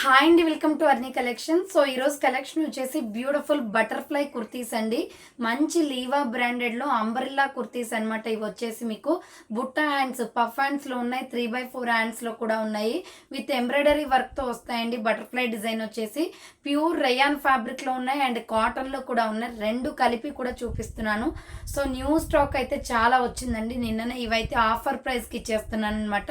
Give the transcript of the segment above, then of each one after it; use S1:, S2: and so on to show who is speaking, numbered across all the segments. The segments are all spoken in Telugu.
S1: హాయ్ అండి welcome to Arni collection so ఈరోజు కలెక్షన్ వచ్చేసి బ్యూటిఫుల్ బటర్ఫ్లై కుర్తీస్ అండి. మంచి లీవా బ్రాండెడ్లో అంబ్రిల్లా కుర్తీస్ అనమాట ఇవి వచ్చేసి మీకు బుట్ట హ్యాండ్స్ పఫ్ హ్యాండ్స్లో ఉన్నాయి త్రీ బై ఫోర్ హ్యాండ్స్లో కూడా ఉన్నాయి. విత్ ఎంబ్రాయిడరీ వర్క్తో వస్తాయండి. బటర్ఫ్లై డిజైన్ వచ్చేసి ప్యూర్ రయాన్ ఫ్యాబ్రిక్లో ఉన్నాయి అండ్ కాటన్లో కూడా ఉన్నాయి. రెండు కలిపి కూడా చూపిస్తున్నాను. సో న్యూ స్టాక్ అయితే చాలా వచ్చిందండి. నిన్ననే ఇవైతే ఆఫర్ ప్రైస్కి ఇచ్చేస్తున్నాను అనమాట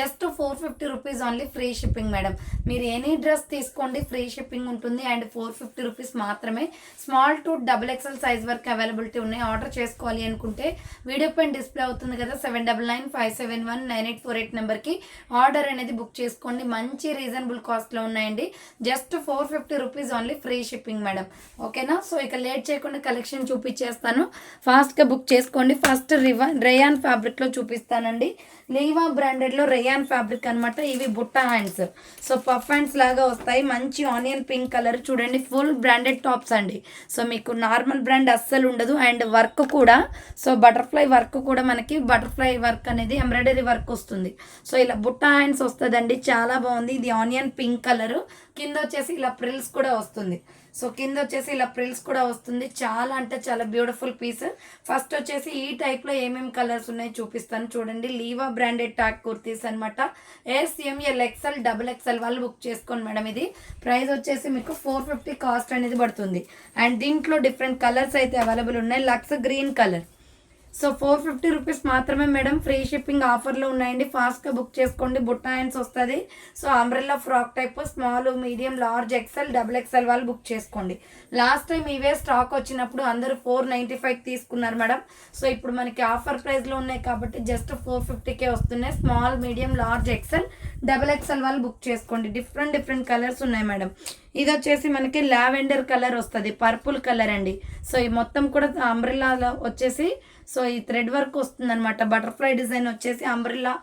S1: just four fifty rupees only free shipping madam మీరు ఏ ఎనీ డ్రెస్ తీసుకోండి. ఫ్రీ షిప్పింగ్ ఉంటుంది. అండ్ ఫోర్ ఫిఫ్టీ రూపీస్ మాత్రమే. Small to double XL size వరకు అవైలబిలిటీ ఉన్నాయి. ఆర్డర్ చేసుకోవాలి అనుకుంటే వీడియో పైన డిస్ప్లే అవుతుంది కదా seven double nine five seven one nine eight four eight నెంబర్కి ఆర్డర్ అనేది బుక్ చేసుకోండి. మంచి రీజనబుల్ కాస్ట్లో ఉన్నాయండి. Just four fifty rupees only free shipping madam. ఓకేనా? సో ఇక లేట్ చేయకుండా కలెక్షన్ చూపించేస్తాను. ఫాస్ట్గా బుక్ చేసుకోండి. ఫస్ట్ రివా రేయాన్ ఫ్యాబ్రిక్లో చూపిస్తానండి. లీవా బ్రాండెడ్లో రేయాన్ ఫ్యాబ్రిక్ అనమాట ఇవి బుట్ట హ్యాండ్స్. సో పఫ్ హ్యాండ్స్ లాగా వస్తాయి. మంచి ఆనియన్ పింక్ కలర్ చూడండి. ఫుల్ బ్రాండెడ్ టాప్స్ అండి. సో మీకు నార్మల్ బ్రాండ్ అస్సలు ఉండదు. అండ్ వర్క్ కూడా సో బటర్ఫ్లై వర్క్ కూడా మనకి బటర్ఫ్లై వర్క్ అనేది ఎంబ్రాయిడరీ వర్క్ వస్తుంది. సో ఇలా బుట్ట హ్యాండ్స్ వస్తుందండి. చాలా బాగుంది. ఇది ఆనియన్ పింక్ కలర్. కింద వచ్చేసి ఇలా ప్రిల్స్ కూడా వస్తుంది. సో కింద వచ్చేసి ఇలా ప్రిల్స్ కూడా వస్తుంది. చాలా అంటే చాలా బ్యూటిఫుల్ పీస్ ఫస్ట్ వచ్చేసి ఈ టైప్లో ఏమేమి కలర్స్ ఉన్నాయి చూపిస్తాను. చూడండి లీవా బ్రాండెడ్ టాక్ కుర్తీస్ అనమాట S M L XL double XL వాళ్ళు బుక్ చేసుకోండి మేడం ఇది. ప్రైస్ వచ్చేసి మీకు ఫోర్ ఫిఫ్టీ కాస్ట్ అనేది పడుతుంది. అండ్ దీంట్లో డిఫరెంట్ కలర్స్ అయితే అవైలబుల్ ఉన్నాయి. Lux green colour so four fifty rupees మాత్రమే మేడం. ఫ్రీ షిప్పింగ్ ఆఫర్లో ఉన్నాయండి. ఫాస్ట్గా బుక్ చేసుకోండి. బుట్ట హ్యాండ్స్ వస్తుంది. So umbrella frock type small medium large XL double XL వాళ్ళు బుక్ చేసుకోండి. లాస్ట్ టైం ఇవే స్టాక్ వచ్చినప్పుడు అందరూ ఫోర్ నైంటీ ఫైవ్ తీసుకున్నారు మేడం. సో ఇప్పుడు మనకి ఆఫర్ ప్రైస్లో ఉన్నాయి కాబట్టి జస్ట్ ఫోర్ ఫిఫ్టీకే వస్తున్నాయి. Small medium large XL double XL వాళ్ళు బుక్ చేసుకోండి. డిఫరెంట్ డిఫరెంట్ కలర్స్ ఉన్నాయి మేడం. ఇది వచ్చేసి మనకి లావెండర్ కలర్ వస్తుంది పర్పుల్ కలర్ అండి. సో ఈ మొత్తం కూడా అంబ్రిల్లాలో వచ్చేసి సో ఈ థ్రెడ్ వర్క్ వస్తుంది అనమాట బటర్ఫ్లై డిజైన్ వచ్చేసి అంబ్రిల్లా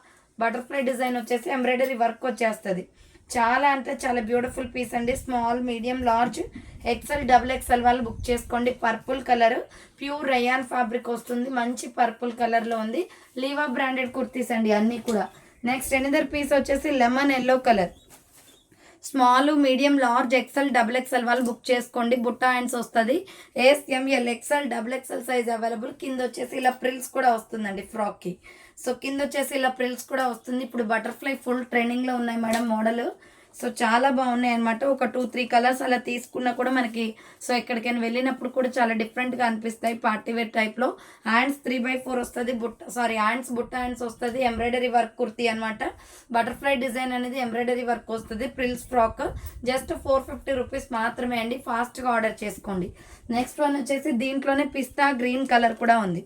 S1: బటర్ఫ్లై డిజైన్ వచ్చేసి ఎంబ్రాయిడరీ వర్క్ వచ్చేస్తుంది. చాలా అంటే చాలా బ్యూటిఫుల్ పీస్ అండి. Small medium large XL double XL వాళ్ళు బుక్ చేసుకోండి. Purple colour pure rayon fabric వస్తుంది. మంచి పర్పుల్ కలర్లో ఉంది. లీవా బ్రాండెడ్ కుర్తీస్ అండి అన్నీ కూడా. నెక్స్ట్ ఎనిదర్ పీస్ వచ్చేసి lemon yellow colour. Small medium large XL double XL వాళ్ళు బుక్ చేసుకోండి. బుట్ట హ్యాండ్స్ వస్తుంది. S M L XL double XL size available. కింద వచ్చేసి ఇలా ప్రిల్స్ కూడా వస్తుందండి ఫ్రాక్కి. సో కింద వచ్చేసి ఇలా ప్రిల్స్ కూడా వస్తుంది. ఇప్పుడు బటర్ఫ్లై ఫుల్ ట్రెండింగ్లో ఉన్నాయి మేడం మోడల్. సో చాలా బాగున్నాయి అనమాట ఒక టూ త్రీ కలర్స్ అలా తీసుకున్నా కూడా మనకి సో ఎక్కడికైనా వెళ్ళినప్పుడు కూడా చాలా డిఫరెంట్గా అనిపిస్తాయి పార్టీ వేర్ టైప్లో హ్యాండ్స్ త్రీ బై ఫోర్ వస్తుంది బుట్ట సారీ హ్యాండ్స్ బుట్ట హ్యాండ్స్ వస్తుంది ఎంబ్రాయిడరీ వర్క్ కుర్తీ అనమాట బటర్ఫ్లై డిజైన్ అనేది ఎంబ్రాయిడరీ వర్క్ వస్తుంది frills frock just four fifty rupees మాత్రమే అండి ఫాస్ట్గా ఆర్డర్ చేసుకోండి. నెక్స్ట్ వన్ వచ్చేసి దీంట్లోనే పిస్తా గ్రీన్ కలర్ కూడా ఉంది.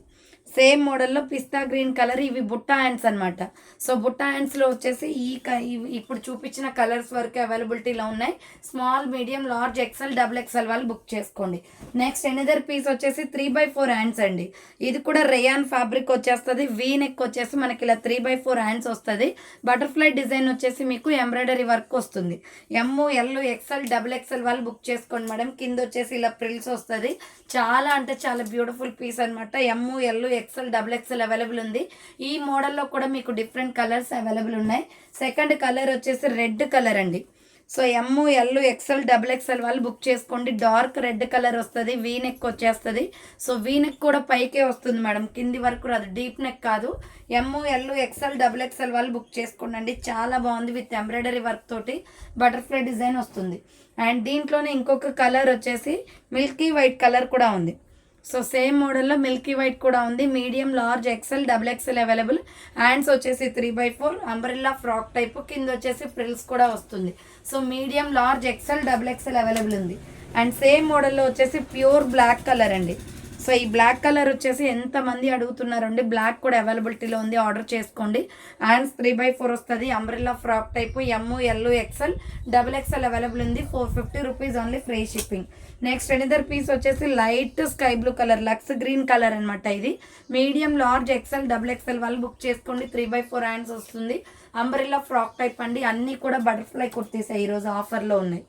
S1: సేమ్ మోడల్లో పిస్తా గ్రీన్ కలర్ ఇవి బుట్ట హ్యాండ్స్ అనమాట సో బుట్ట హ్యాండ్స్లో వచ్చేసి ఈ క- ఇప్పుడు చూపించిన కలర్స్ వరకు అవైలబిలిటీలో ఉన్నాయి. Small medium large XL double XL వాళ్ళు బుక్ చేసుకోండి. నెక్స్ట్ ఎనిదర్ పీస్ వచ్చేసి త్రీ బై ఫోర్ హ్యాండ్స్ అండి. ఇది కూడా రేయాన్ ఫ్యాబ్రిక్ వచ్చేస్తుంది. వీ నెక్ వచ్చేసి మనకి ఇలా త్రీ బై ఫోర్ హ్యాండ్స్ వస్తుంది. బటర్ఫ్లై డిజైన్ వచ్చేసి మీకు ఎంబ్రాయిడరీ వర్క్ వస్తుంది. M L XL double XL వాళ్ళు బుక్ చేసుకోండి మేడం. కింద వచ్చేసి ఇలా ప్రిల్స్ వస్తుంది. చాలా అంటే చాలా బ్యూటిఫుల్ పీస్ అనమాట M L XL double XL available ఉంది. ఈ మోడల్లో కూడా మీకు డిఫరెంట్ కలర్స్ అవైలబుల్ ఉన్నాయి. సెకండ్ కలర్ వచ్చేసి రెడ్ కలర్ అండి. So M L XL double XL వాళ్ళు బుక్ చేసుకోండి. డార్క్ రెడ్ కలర్ వస్తుంది వీ నెక్ వచ్చేస్తుంది. సో వీ నెక్ కూడా పైకే వస్తుంది మేడం. కింది వరకు రాదు. డీప్ నెక్ కాదు. M L XL double XL వాళ్ళు బుక్ చేసుకోండి చాలా బాగుంది విత్ ఎంబ్రాయిడరీ వర్క్ తోటి. బటర్ఫ్లై డిజైన్ వస్తుంది. అండ్ దీంట్లోనే ఇంకొక కలర్ వచ్చేసి మిల్కీ వైట్ కలర్ కూడా ఉంది. సో సేమ్ మోడల్లో మిల్కీ వైట్ కూడా ఉంది. Medium large XL double XL available. Hands వచ్చేసి three by four. Umbrella frock type. కింద వచ్చేసి ఫ్రిల్స్ కూడా వస్తుంది. So medium large XL double XL available ఉంది. అండ్ సేమ్ మోడల్లో వచ్చేసి ప్యూర్ బ్లాక్ కలర్ అండి. సో ఈ బ్లాక్ కలర్ వచ్చేసి ఎంతమంది అడుగుతున్నారండి? బ్లాక్ కూడా అవైలబిలిటీలో ఉంది. ఆర్డర్ చేసుకోండి. హ్యాండ్స్ త్రీ బై ఫోర్ వస్తుంది. Umbrella frock type M L XL double XL available ఉంది. Four fifty rupees only free shipping next another piece వచ్చేసి light sky blue colour Lux green colour అనమాట ఇది. Medium large XL double XL వాళ్ళు బుక్ చేసుకోండి. త్రీ బై ఫోర్ హ్యాండ్స్ వస్తుంది. అంబ్రెల్లా ఫ్రాక్ టైప్ అండి. అన్నీ కూడా బటర్ఫ్లై కుర్తీస్ ఈరోజు ఆఫర్లో ఉన్నాయి.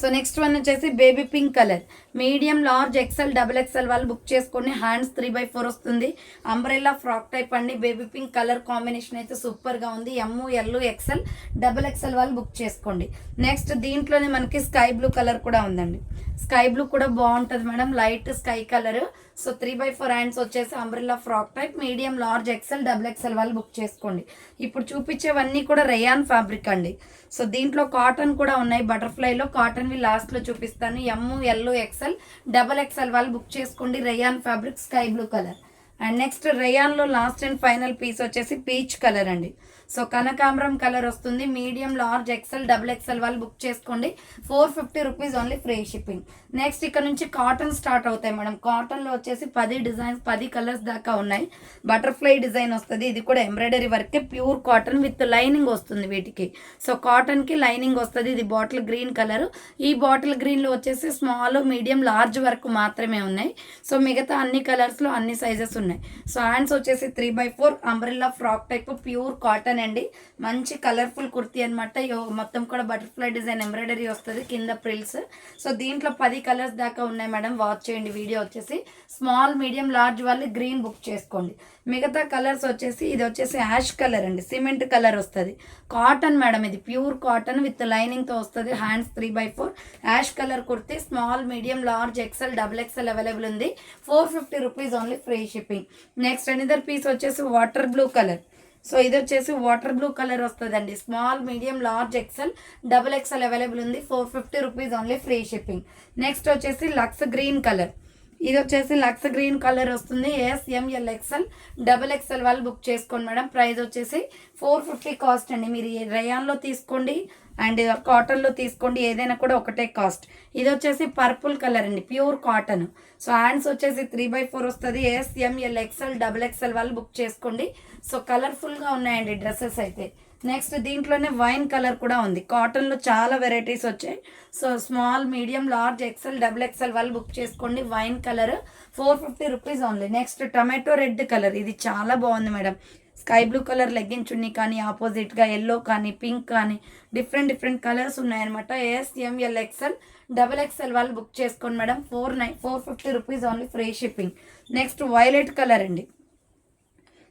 S1: సో నెక్స్ట్ వన్ వచ్చేసి baby pink colour. Medium large XL double XL వాళ్ళు బుక్ చేసుకొని హ్యాండ్స్ త్రీ బై ఫోర్ వస్తుంది. అంబ్రెల్లా ఫ్రాక్ టైప్ అండి. బేబీ పింక్ కలర్ కాంబినేషన్ అయితే సూపర్గా ఉంది. M L XL double XL వాళ్ళు బుక్ చేసుకోండి. నెక్స్ట్ దీంట్లోనే మనకి స్కై బ్లూ కలర్ కూడా ఉందండి. స్కై బ్లూ కూడా బాగుంటుంది madam. Light sky colour. So three by four hands వచ్చేసి umbrella frock type medium large XL double XL వాళ్ళు బుక్ చేసుకోండి. ఇప్పుడు చూపించేవన్నీ కూడా రేయాన్ ఫ్యాబ్రిక్ అండి. సో దీంట్లో కాటన్ కూడా ఉన్నాయి బటర్ఫ్లైలో కాటన్వి లాస్ట్లో చూపిస్తాను. M L XL double XL వాళ్ళు బుక్ చేసుకోండి rayon fabric sky blue colour. And next రేయాన్లో last and final piece వచ్చేసి పీచ్ కలర్ అండి. సో కనకాంబరం కలర్ వస్తుంది. Medium large XL double XL వాళ్ళు బుక్ చేసుకోండి. Four fifty rupees only free shipping. Next ఇక్కడ నుంచి కాటన్ స్టార్ట్ అవుతాయి మేడం. కాటన్లో వచ్చేసి పది డిజైన్స్ పది కలర్స్ దాకా ఉన్నాయి. బటర్ఫ్లై డిజైన్ వస్తుంది. ఇది కూడా ఎంబ్రాయిడరీ వర్కే. ప్యూర్ కాటన్ విత్ లైనింగ్ వస్తుంది వీటికి. సో కాటన్కి లైనింగ్ వస్తుంది. ఇది బాటిల్ గ్రీన్ కలర్. ఈ బాటిల్ గ్రీన్లో వచ్చేసి స్మాల్ మీడియం లార్జ్ వరకు మాత్రమే ఉన్నాయి. సో మిగతా అన్ని కలర్స్లో అన్ని సైజెస్ ఉన్నాయి. సో హ్యాండ్స్ వచ్చేసి three by four umbrella frock type pure cotton అండి. మంచి కలర్ఫుల్ కుర్తీ అనమాట మొత్తం కూడా బటర్ఫ్లై డిజైన్ ఎంబ్రాయిడరీ వస్తుంది. కింద ప్రిల్స్ సో దీంట్లో పది కలర్స్ దాకా ఉన్నాయి మేడం. వాచ్ చేయండి. వీడియో వచ్చేసి స్మాల్ మీడియం లార్జ్ వాళ్ళు గ్రీన్ బుక్ చేసుకోండి. మిగతా కలర్స్ వచ్చేసి ఇది వచ్చేసి యాష్ కలర్ అండి. సిమెంట్ కలర్ వస్తుంది. కాటన్ మేడం ఇది ప్యూర్ కాటన్ విత్ లైనింగ్తో వస్తుంది. Hands three by four ash colour kurti small medium large XL double XL available ఉంది. Four fifty rupees only free shipping next another piece వచ్చేసి వాటర్ బ్లూ కలర్ సో ఇది వచ్చేసి వాటర్ బ్లూ కలర్ వస్తుందండి. Small medium large XL double XL available ఉంది. Four fifty rupees only free shipping. Next వచ్చేసి లక్స్ గ్రీన్ కలర్. ఇది వచ్చేసి లక్స్ గ్రీన్ కలర్ వస్తుంది. S M L XL double XL వాళ్ళు బుక్ చేసుకోండి మేడం. ప్రైస్ వచ్చేసి ఫోర్ ఫిఫ్టీ కాస్ట్ అండి. మీరు రయాన్లో తీసుకోండి అండ్ కాటన్లో తీసుకోండి. ఏదైనా కూడా ఒకటే కాస్ట్ ఇది వచ్చేసి పర్పుల్ కలర్ అండి. Pure cotton. సో హ్యాండ్స్ వచ్చేసి త్రీ బై ఫోర్ వస్తుంది. S M L XL double XL వాళ్ళు బుక్ చేసుకోండి. సో కలర్ఫుల్గా ఉన్నాయండి డ్రెస్సెస్ అయితే. నెక్స్ట్ దీంట్లోనే వైన్ కలర్ కూడా ఉంది. కాటన్లో చాలా వెరైటీస్ వచ్చాయి. So small medium large XL double XL వాళ్ళు బుక్ చేసుకోండి. Wine colour four fifty rupees only. Next tomato red colour. ఇది చాలా బాగుంది madam. Sky blue colour legging chunni కానీ ఆపోజిట్గా ఎల్లో కానీ పింక్ కానీ డిఫరెంట్ డిఫరెంట్ కలర్స్ ఉన్నాయన్నమాట. S M L XL double XL వాళ్ళు బుక్ చేసుకోండి madam. Four nine four fifty rupees only free shipping. Next violet colour అండి.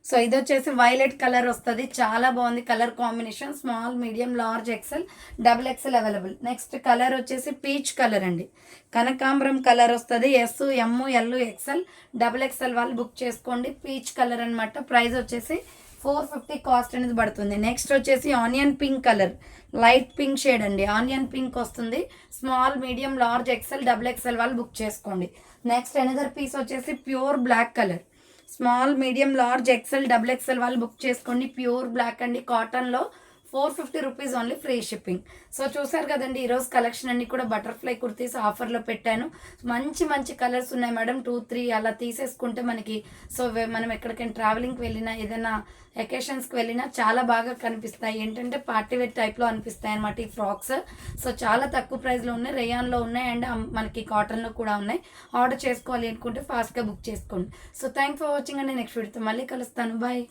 S1: సో ఇది వచ్చేసి వైలెట్ కలర్ వస్తుంది. చాలా బాగుంది colour combination. Small medium large XL double XL available. Next colour వచ్చేసి పీచ్ కలర్ అండి. కనకాంబరం కలర్ వస్తుంది. S M L XL double XL వాళ్ళు బుక్ చేసుకోండి. పీచ్ కలర్ అనమాట ప్రైస్ వచ్చేసి ఫోర్ ఫిఫ్టీ కాస్ట్ అనేది పడుతుంది. నెక్స్ట్ వచ్చేసి onion pink colour. Light pink shade అండి. ఆనియన్ పింక్ వస్తుంది. Small medium large XL double XL వాళ్ళు బుక్ చేసుకోండి. నెక్స్ట్ ఎనదర్ పీస్ వచ్చేసి pure black colour. Small medium large XL double XL వాళ్ళు బుక్ చేసుకోండి. ప్యూర్ బ్లాక్ అండి. కాటన్లో four fifty rupees only free shipping so చూసారు కదండి ఈరోజు కలెక్షన్ అన్ని కూడా బటర్ఫ్లై కుర్తీస్ ఆఫర్లో పెట్టాను. మంచి మంచి కలర్స్ ఉన్నాయి మేడం. టూ త్రీ అలా తీసేసుకుంటే మనకి సో మనం ఎక్కడికైనా ట్రావెలింగ్కి వెళ్ళినా ఏదైనా ఎకేషన్స్కి వెళ్ళినా చాలా బాగా కనిపిస్తాయి. ఏంటంటే పార్టీ వేర్ టైప్లో అనిపిస్తాయి అనమాట ఈ ఫ్రాక్స్. సో చాలా తక్కువ ప్రైస్లో ఉన్నాయి రేయాన్లో ఉన్నాయి అండ్ మనకి కాటన్లో కూడా ఉన్నాయి. ఆర్డర్ చేసుకోవాలి అనుకుంటే ఫాస్ట్గా బుక్ చేసుకోండి. సో థ్యాంక్ ఫర్ వాచింగ్ అండి. నెక్స్ట్ వీడియోతో మళ్ళీ కలుస్తాను. బాయ్